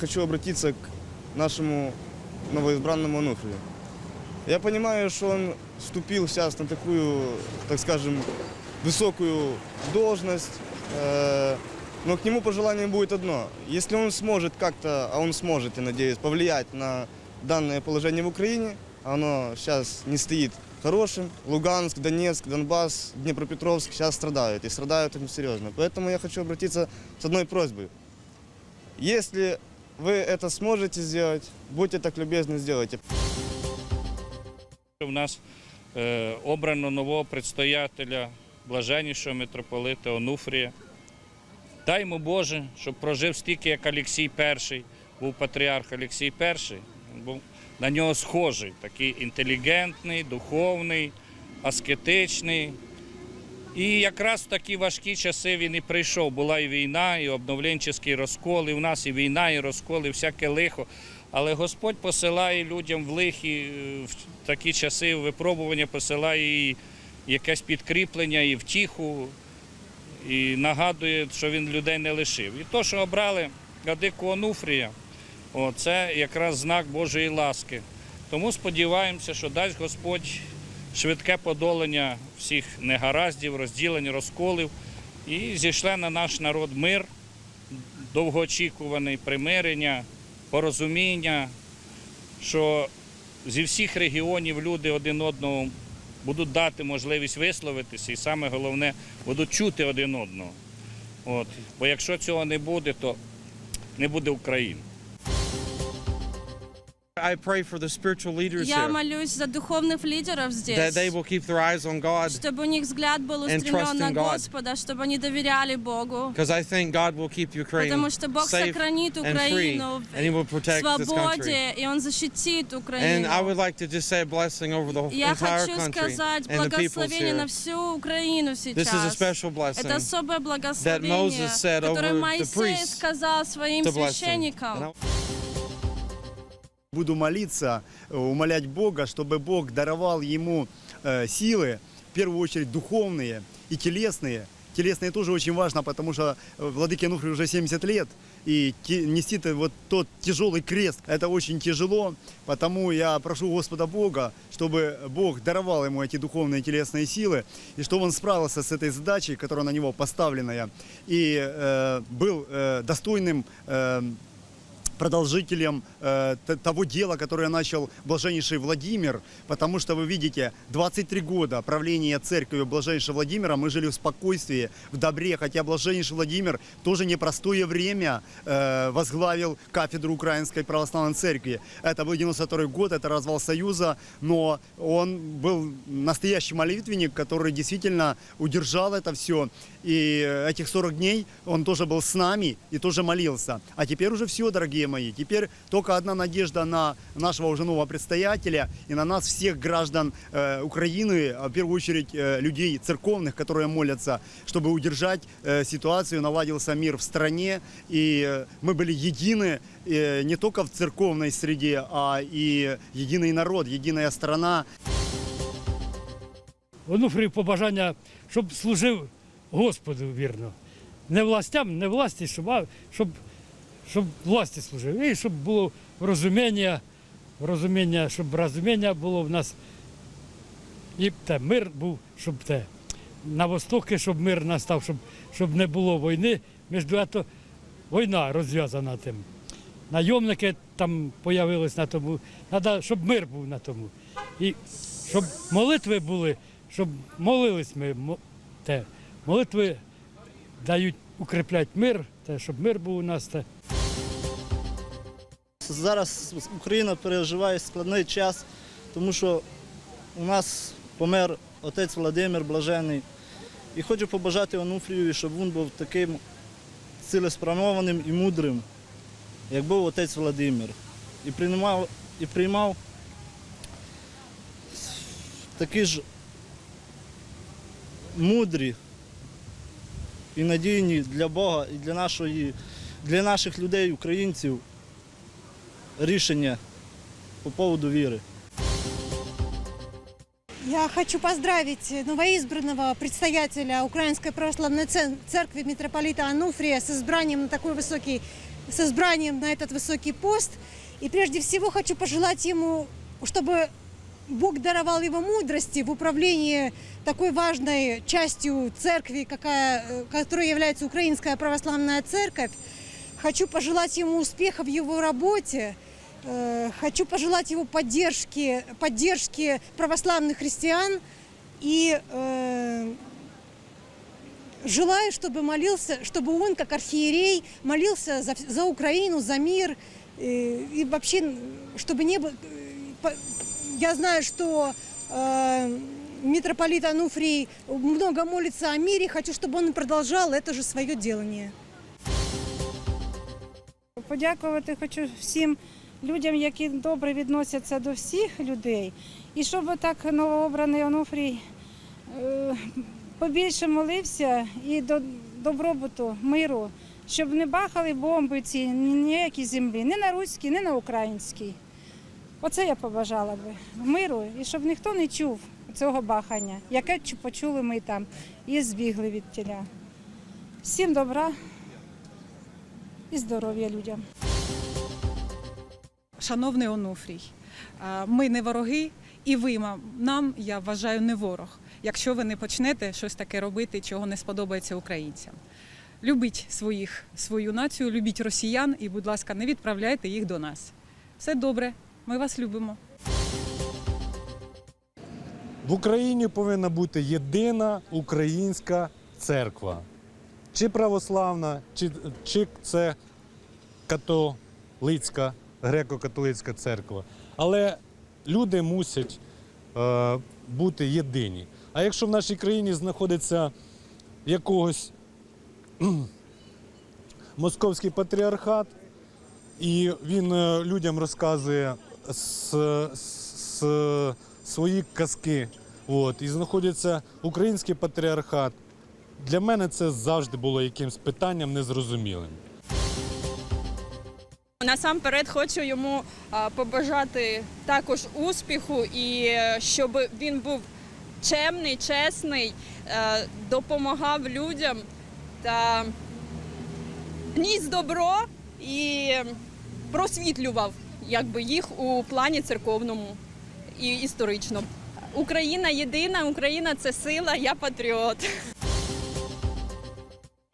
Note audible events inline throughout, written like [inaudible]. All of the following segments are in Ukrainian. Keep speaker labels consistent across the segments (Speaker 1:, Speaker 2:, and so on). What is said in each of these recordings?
Speaker 1: Хочу обратиться к нашему новоизбранному Ануфрию. Я понимаю, что он вступил сейчас на такую, так скажем, высокую должность, э, но к нему пожелание будет одно. Если он сможет как-то, а он сможет, я надеюсь, повлиять на данное положение в Украине, оно сейчас не стоит хорошим. Луганск, Донецк, Донбасс, Днепропетровск сейчас страдают, и страдают очень серьезно. Поэтому я хочу обратиться с одной просьбой. Если вы это сможете сделать, будьте так любезны, сделайте.
Speaker 2: У нас е, обрано нового предстоятеля, блаженнішого митрополита Онуфрія. Дай йому Боже, щоб прожив стільки, як Олексій І, був патріарх Олексій І. Він був на нього схожий, такий інтелігентний, духовний, аскетичний. І якраз в такі важкі часи він і прийшов. Була і війна, і обновленчий розкол, і в нас і війна, і розкол, і всяке лихо. Але Господь посилає людям в лихі е, в такі часи випробування, посилає і якесь підкріплення, і втіху, і нагадує, що він людей не лишив. І то, що обрали Гадику Онуфрія, це якраз знак Божої ласки. Тому сподіваємося, що дасть Господь швидке подолання всіх негараздів, розділень, розколів і зійшле на наш народ мир, довгоочікуваний примирення, порозуміння, що зі всіх регіонів люди один одного будуть дати можливість висловитися, і саме головне будуть чути один одного. От. Бо якщо цього не буде, то не буде України.
Speaker 3: I pray for the spiritual leaders
Speaker 4: Я
Speaker 3: here
Speaker 4: молюсь за духовных лидеров
Speaker 3: that
Speaker 4: здесь,
Speaker 3: they will keep their eyes on God
Speaker 4: чтобы у них взгляд был
Speaker 3: and
Speaker 4: устремлен
Speaker 3: trust
Speaker 4: на
Speaker 3: in God.
Speaker 4: Господа, чтобы они доверяли Богу.
Speaker 3: because I think God will keep Ukraine
Speaker 4: Потому что Бог
Speaker 3: safe
Speaker 4: сохранит
Speaker 3: and free
Speaker 4: Украину
Speaker 3: and He will
Speaker 4: в
Speaker 3: protect this country.
Speaker 4: свободе, и Он защитит
Speaker 3: And
Speaker 4: Украину.
Speaker 3: I would like to just say a blessing over the
Speaker 4: Я
Speaker 3: entire
Speaker 4: хочу
Speaker 3: country
Speaker 4: сказать
Speaker 3: and the peoples
Speaker 4: благословение на
Speaker 3: here.
Speaker 4: всю Украину
Speaker 3: This is a
Speaker 4: сейчас.
Speaker 3: special blessing.
Speaker 4: Это особое благословение,
Speaker 3: Moses said
Speaker 4: которое
Speaker 3: over the
Speaker 4: Моисей
Speaker 3: priests
Speaker 4: сказал своим
Speaker 3: to bless them. And
Speaker 4: священникам.
Speaker 5: Буду молиться, э, умолять Бога, чтобы Бог даровал ему э, силы, в первую очередь духовные и телесные. Телесные тоже очень важно, потому что э, Владыке Ануфрию уже 70 лет, и нести -то вот тот тяжелый крест, это очень тяжело, потому я прошу Господа Бога, чтобы Бог даровал ему эти духовные и телесные силы, и чтобы он справился с этой задачей, которая на него поставленная, и э, был э, достойным э, продолжителем э, того дела, которое начал блаженнейший Владимир, потому что вы видите, 23 года правления церкви блаженнейшего Владимира мы жили в спокойствии, в добре, хотя блаженнейший Владимир тоже непростое время э, возглавил кафедру Украинской православной церкви. Это был 92 год, это развал Союза, но он был настоящий молитвенник, который действительно удержал это все. И этих 40 дней он тоже был с нами и тоже молился. А теперь уже все, дорогие мои. Теперь только одна надежда на нашего уже нового предстоятеля и на нас всех граждан э, Украины, а в первую очередь э, людей церковных, которые молятся, чтобы удержать э, ситуацию, наладился мир в стране. И э, мы были едины э, не только в церковной среде, а и единый народ, единая страна.
Speaker 6: Онуфрію побажання, щоб служив Господу вірно. Не властям, не власті, щоб, а щоб, щоб власті служив. І щоб було розуміння, розуміння, щоб розуміння було в нас. І те, мир був, щоб те. На Востокі, щоб мир настав, щоб, щоб не було війни. Між то війна розв'язана тим. Найомники там з'явились на тому. Треба, щоб мир був на тому. І щоб молитви були, щоб молились ми. Те. Молитви дають укріплять мир, те, щоб мир був у нас. Те.
Speaker 7: Зараз Україна переживає складний час, тому що у нас помер отець Володимир Блажений. І хочу побажати Онуфрієві, щоб він був таким цілеспрямованим і мудрим, як був отець Володимир. І приймав, і приймав такі ж мудрі і надійні для Бога і для, нашої, для наших людей, українців, рішення по поводу віри.
Speaker 8: Я хочу поздравить новоизбранного предстоятеля Украинской православной церкви митрополита Ануфрия с избранием на такой высокий с избранием на этот высокий пост. И прежде всего хочу пожелать ему, чтобы Бог даровал его мудрости в управлении такой важной частью церкви, какая, э, которой является Украинская Православная Церковь. Хочу пожелать ему успеха в его работе. Э, Хочу пожелать его поддержки, поддержки православных христиан. И э, желаю, чтобы молился, чтобы он, как архиерей, молился за, за Украину, за мир. э, И вообще, чтобы не было... по- Я знаю, что э, митрополит Ануфрий много молится о мире. Хочу, чтобы он продолжал это же свое делание.
Speaker 9: Подякувати хочу всім людям, які добре відносяться до всіх людей. І щоб так новообраний Онуфрій е, побільше молився і до добробуту, миру, щоб не бахали бомби ці ніякі землі, ні на руській, ні на українській. Оце я побажала би миру, і щоб ніхто не чув цього бахання, яке чу- почули ми там і збігли від тіля. Всім добра і здоров'я людям.
Speaker 10: Шановний Онуфрій, е, ми не вороги, і ви нам, я вважаю, не ворог, якщо ви не почнете щось таке робити, чого не сподобається українцям. Любіть своїх, свою націю, любіть росіян і, будь ласка, не відправляйте їх до нас. Все добре, ми вас любимо.
Speaker 11: В Україні повинна бути єдина українська церква. Чи православна, чи, чи це католицька, греко-католицька церква. Але люди мусять е, бути єдині. А якщо в нашій країні знаходиться якогось [clears throat] московський патріархат, і він е, людям розказує з, з, свої казки. От, і знаходиться український патріархат. Для мене це завжди було якимось питанням незрозумілим.
Speaker 12: Насамперед хочу йому побажати також успіху і е, щоб він був чемний, чесний, е, допомагав людям та ніс добро і просвітлював якби, їх у плані церковному і історичному. Україна єдина, Україна це сила, я патріот.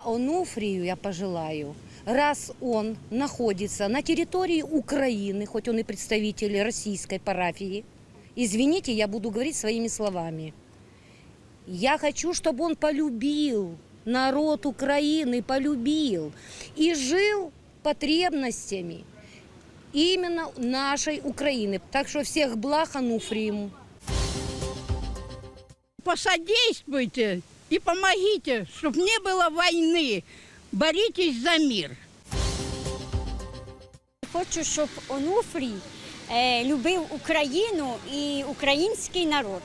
Speaker 13: Онуфрию я пожелаю, раз он находится на территории Украины, хоть он и представитель российской парафии, извините, я буду говорить своими словами. Я хочу, чтобы он полюбил народ Украины, полюбил и жил потребностями именно нашей Украины. Так что всех благ Ануфриему.
Speaker 14: посодействуйте и помогите, чтобы не было войны. Боритесь за мир.
Speaker 9: Хочу, щоб Онуфрій е, любив Україну і український народ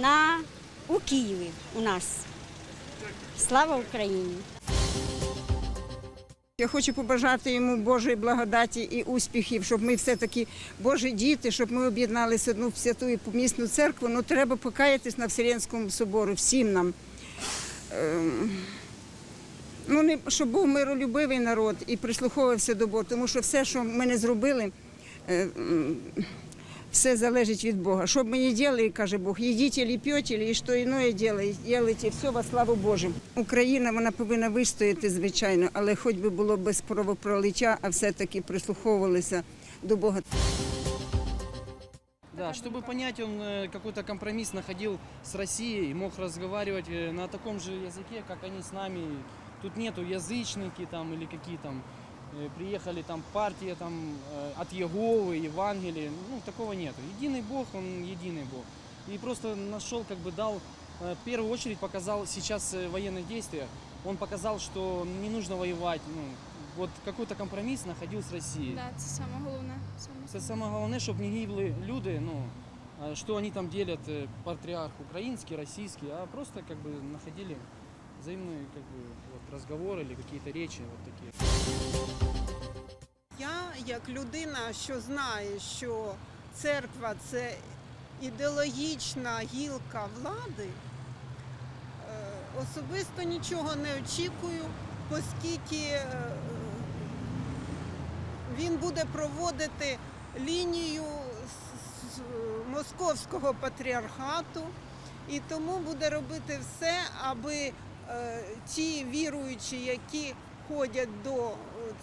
Speaker 9: на, у Києві у нас. Слава Україні!
Speaker 14: Я хочу побажати йому Божої благодаті і успіхів, щоб ми все-таки Божі діти, щоб ми об'єдналися в одну святу і помісну церкву. Ну треба покаятись на Вселенському собору всім нам Ем, Ну, не, щоб був миролюбивий народ і прислуховувався до Бога, тому що все, що ми не зробили, е, м, все залежить від Бога. Що б ми не робили, каже Бог, їдіть і п'єте, і що іное робите, все во славу Божу. Україна вона повинна вистояти, звичайно, але хоч би було без кровопролиття, а все-таки прислуховувалися до Бога.
Speaker 3: Да, чтобы понять, он э, какой-то компромисс находил с Россией, мог разговаривать э, на таком же языке, как они с нами. Тут нету язычники там или какие там э, приехали там партия там э, от Еговы, Евангелия. Ну, такого нету. Единый Бог, он единый Бог. И просто нашел, как бы дал, э, в первую очередь показал сейчас э, военные действия. Он показал, что не нужно воевать. Ну, вот какой-то компромисс находил с Россией.
Speaker 12: Да, це саме головне.
Speaker 3: Це саме головне, щоб не гибли люди, ну, а, что они там делят, э, патриарх украинский, российский, а просто как бы находили взаимные как бы, вот, разговоры или какие-то речи вот такие.
Speaker 14: Я, як людина, що знає, що церква це ідеологічна гілка влади, е, особисто нічого не очікую, оскільки е,
Speaker 15: він буде проводити лінію з- з московського патріархату і тому буде робити все, аби е, ті віруючі, які ходять до е,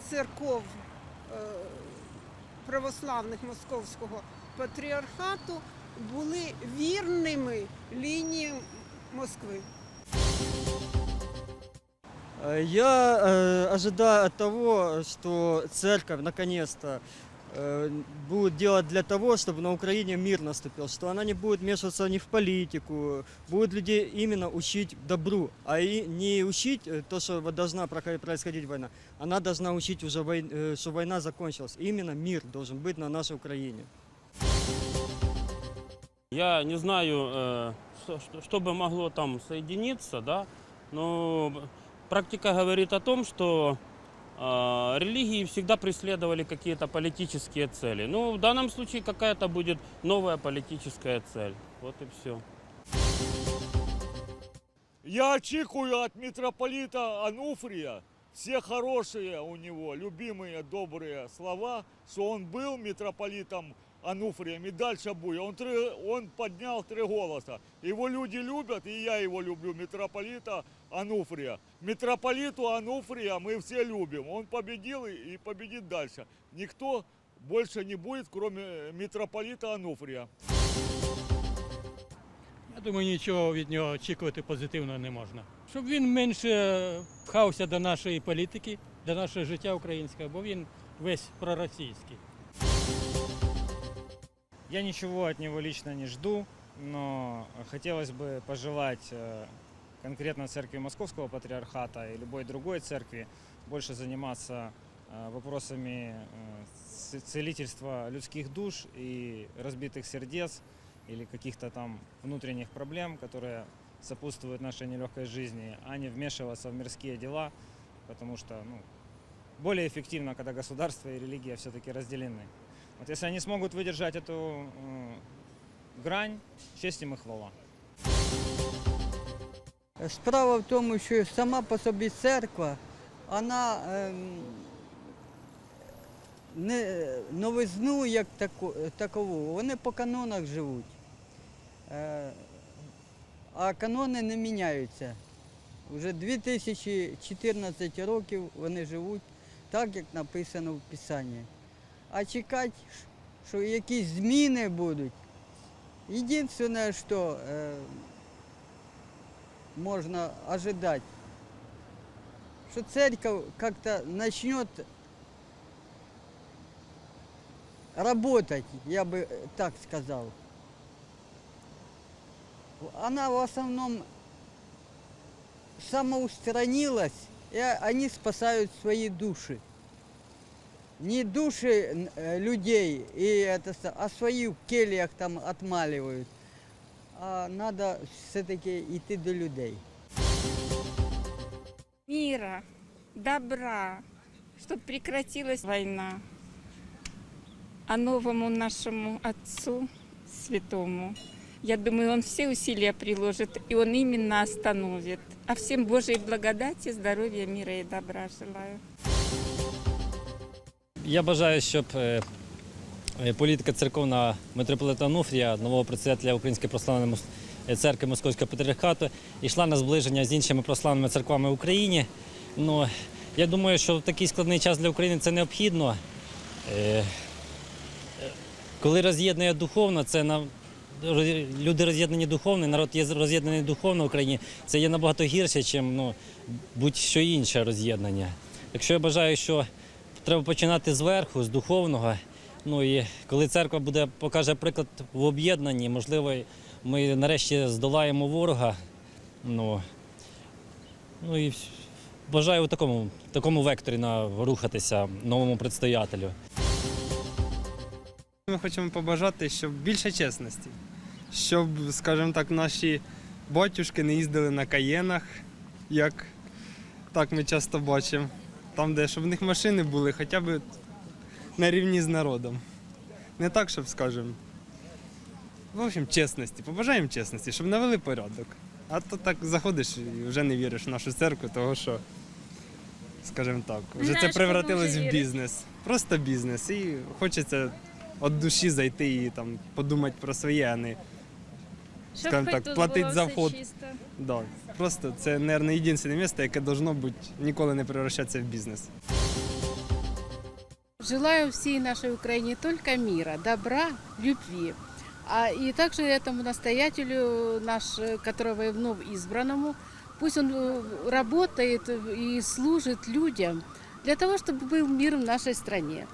Speaker 15: церков е, православних московського патріархату, були вірними лінії Москви.
Speaker 16: Я э, ожидаю от того, что церковь наконец-то э, будет делать для того, чтобы на Украине мир наступил, что она не будет вмешиваться ни в политику, будет людей именно учить добру, а и не учить э, то, что вот должна проходить- происходить война, она должна учить уже, вой- э, что война закончилась. Именно мир должен быть на нашей Украине.
Speaker 17: Я не знаю, э, что, что- что бы могло там соединиться, да, но практика говорит о том, что э, религии всегда преследовали какие-то политические цели. Ну, в данном случае какая-то будет новая политическая цель. Вот и все.
Speaker 18: Я очікую від митрополита Ануфрия все хорошие у него, любимые, добрые слова, что он был митрополитом Ануфрием и дальше будет. Он, три, он поднял три голоса. Его люди любят, и я его люблю, митрополита Ануфрия. Митрополиту Ануфрия мы все любим. Он победил и и победит дальше. Никто больше не будет, кроме митрополита Ануфрия.
Speaker 6: Я думаю, нічого від нього очікувати позитивного не можна. Щоб він менше пхався до нашої політики, до нашого життя українського, бо він весь проросійський.
Speaker 13: Я ничего от него лично не жду, но хотелось бы пожелать э, конкретно церкви Московского патриархата и любой другой церкви больше заниматься э, вопросами э, ц- целительства людских душ и разбитых сердец или каких-то там внутренних проблем, которые сопутствуют нашей нелегкой жизни, а не вмешиваться в мирские дела, потому что ну, более эффективно, когда государство и религия все-таки разделены. Вот если они смогут выдержать эту э, грань, честь им и хвала.
Speaker 10: Справа в тому, що сама по собі церква, вона ем, не новизну як таку, такову, вони по канонах живуть. Е, а канони не міняються. Уже 2014 років вони живуть так, як написано в Писанні. А чекати, що якісь зміни будуть. Єдине, що е, можно ожидать, что церковь как-то начнет работать, я бы так сказал. Она в основном самоустранилась, и они спасают свои души. Не души э, людей, и это, а свои в кельях там отмаливают. А надо все-таки идти до людей.
Speaker 19: мира, добра, чтобы прекратилась война. А новому нашему Отцу Святому, я думаю, Он все усилия приложит, и Он именно остановит. А всем Божьей благодати, здоровья, мира и добра желаю.
Speaker 20: Я бажаю, щоб е, е, політика церковна митрополита Онуфрія, нового председателя Української православної мос- е, церкви Московського патріархату, йшла на зближення з іншими православними церквами в Україні. Ну, я думаю, що в такий складний час для України це необхідно. Коли роз'єднує духовно, це на люди роз'єднані духовно, народ є роз'єднаний духовно в Україні, це є набагато гірше, ніж ну, будь-що інше роз'єднання. Якщо я бажаю, що треба починати зверху, з духовного. Ну і коли церква буде покаже приклад в об'єднанні, можливо, ми нарешті здолаємо ворога. Ну, ну і бажаю у такому, такому векторі рухатися новому предстоятелю.
Speaker 21: Ми хочемо побажати, щоб більше чесності, щоб, скажімо так, наші батюшки не їздили на каєнах, як так ми часто бачимо. Там, де щоб в них машини були хоча б на рівні з народом. Не так, щоб, скажімо, в общем, чесності. Побажаємо чесності, щоб навели порядок. А то так заходиш і вже не віриш в нашу церкву, тому що скажімо так. Вже це превратилось в бізнес. Просто бізнес. І хочеться від душі зайти і там подумати про своє, а не скажімо
Speaker 19: хоч
Speaker 21: так,
Speaker 19: тут
Speaker 21: платить
Speaker 19: було
Speaker 21: за
Speaker 19: все
Speaker 21: вход.
Speaker 19: чисто.
Speaker 21: Да. Просто це, мабуть, єдине місце, яке должно бути ніколи не превращатися в бізнес.
Speaker 22: Желаю всей нашей Украине только мира, добра, любви. А и также этому настоятелю, наш, э, которого вновь избранному, пусть он э, работает и служит людям для того, чтобы был мир в нашей стране.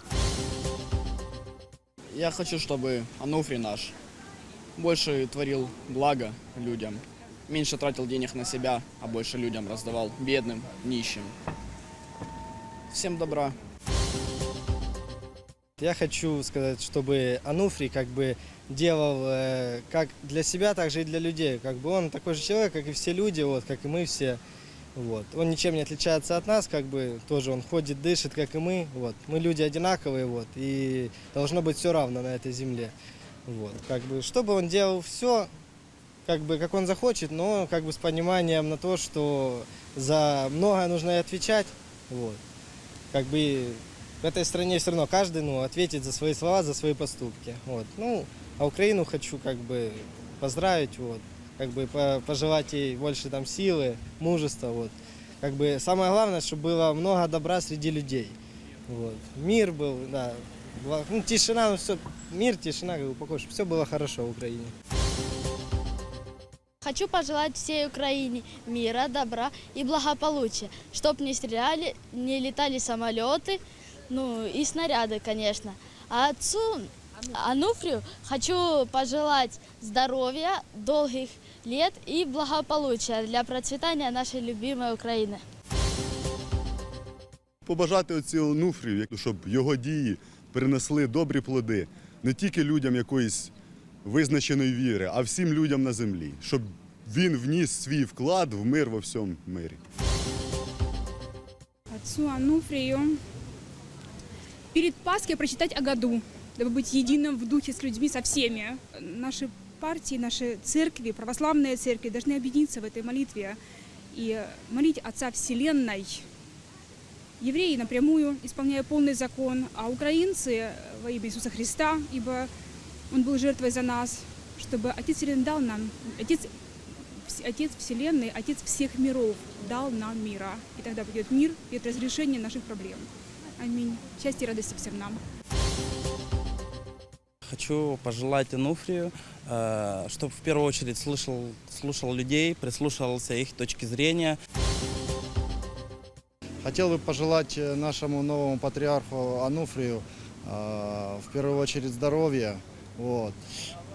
Speaker 23: Я хочу, чтобы Ануфрий наш больше творил благо людям, меньше тратил денег на себя, а больше людям раздавал, бедным, нищим. Всем добра.
Speaker 24: Я хочу сказать, чтобы Ануфрий как бы делал э, как для себя, так же и для людей. Как бы он такой же человек, как и все люди, вот, как и мы все. Вот. Он ничем не отличается от нас, как бы тоже он ходит, дышит, как и мы. Вот. Мы люди одинаковые, вот, и должно быть все равно на этой земле. Вот. Как бы, чтобы он делал все, как бы, как он захочет, но как бы с пониманием на то, что за многое нужно и отвечать. Вот. Как бы в этой стране все равно каждый ну, ответит за свои слова, за свои поступки. Вот. Ну, а Украину хочу как бы поздравить, вот, как бы по- пожелать ей больше там силы, мужества. Вот. Как бы самое главное, чтобы было много добра среди людей. Вот. Мир был, да, бла- ну, тишина, ну, все, мир, тишина, как бы, покой, чтобы все было хорошо в Украине.
Speaker 25: Хочу пожелать всей Украине мира, добра и благополучия, чтоб не стреляли, не летали самолеты, ну и снаряды, конечно. А отцу Ануфрию хочу пожелать здоровья, долгих лет и благополучия для процветания нашей любимой Украины.
Speaker 26: побажати оці Онуфрію, щоб його дії принесли добрі плоди не тільки людям якоїсь визначеної віри, а всім людям на землі, щоб він вніс свій вклад в мир во всьому мирі.
Speaker 27: отцу Ануфрию перед Пасхой прочитать о году, дабы быть единым в духе с людьми, со всеми. Наши партии, наши церкви, православные церкви должны объединиться в этой молитве и молить Отца Вселенной. Евреи напрямую, исполняя полный закон, а украинцы во имя Иисуса Христа, ибо Он был жертвой за нас, чтобы Отец Вселенной дал нам, Отец Отец Вселенной, Отец всех миров дал нам мира. И тогда придет мир и это разрешение наших проблем. Аминь. Счастья и радости всем нам.
Speaker 28: Хочу пожелать Ануфрию, чтобы в первую очередь слышал, слушал людей, прислушивался их точки зрения.
Speaker 5: Хотел бы пожелать э, нашему новому патриарху Ануфрию э, в первую очередь здоровья, вот,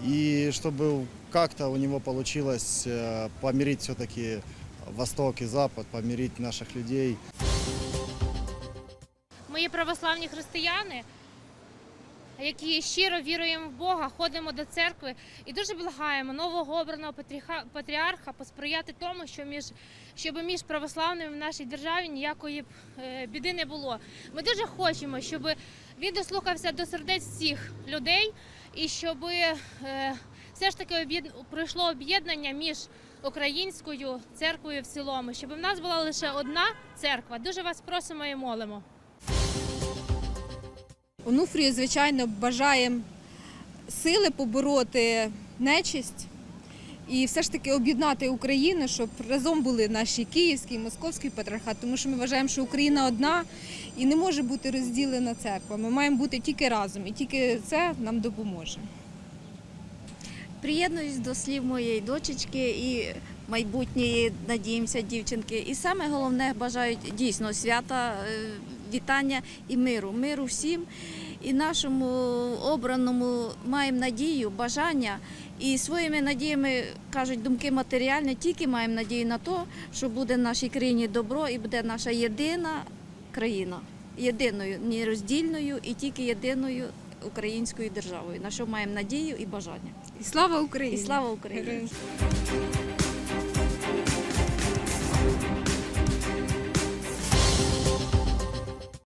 Speaker 5: и чтобы как-то у него получилось э, помирить все-таки Восток и Запад, помирить наших людей.
Speaker 29: Ми є православні християни, які щиро віруємо в Бога, ходимо до церкви і дуже благаємо нового обраного патріарха посприяти тому, що між, щоб між православними в нашій державі ніякої е, біди не було. Ми дуже хочемо, щоб він дослухався до сердець всіх людей і щоб е, все ж таки пройшло об'єднання між українською церквою в цілому, щоб в нас була лише одна церква. Дуже вас просимо і молимо.
Speaker 30: Онуфрію, звичайно, бажаємо сили побороти нечисть і все ж таки об'єднати Україну, щоб разом були наші київський, московський патріархат, тому що ми вважаємо, що Україна одна і не може бути розділена церква. Ми маємо бути тільки разом, і тільки це нам допоможе.
Speaker 31: Приєднуюсь до слів моєї дочечки і майбутньої, надіємося, дівчинки. І саме головне бажають дійсно свята, е, вітання і миру. Миру всім. І нашому обраному маємо надію, бажання. І своїми надіями кажуть думки матеріальні, тільки маємо надію на те, що буде в нашій країні добро і буде наша єдина країна, єдиною, нероздільною і тільки єдиною українською державою. На що маємо надію і бажання.
Speaker 30: І слава Україні!
Speaker 31: І слава Україні!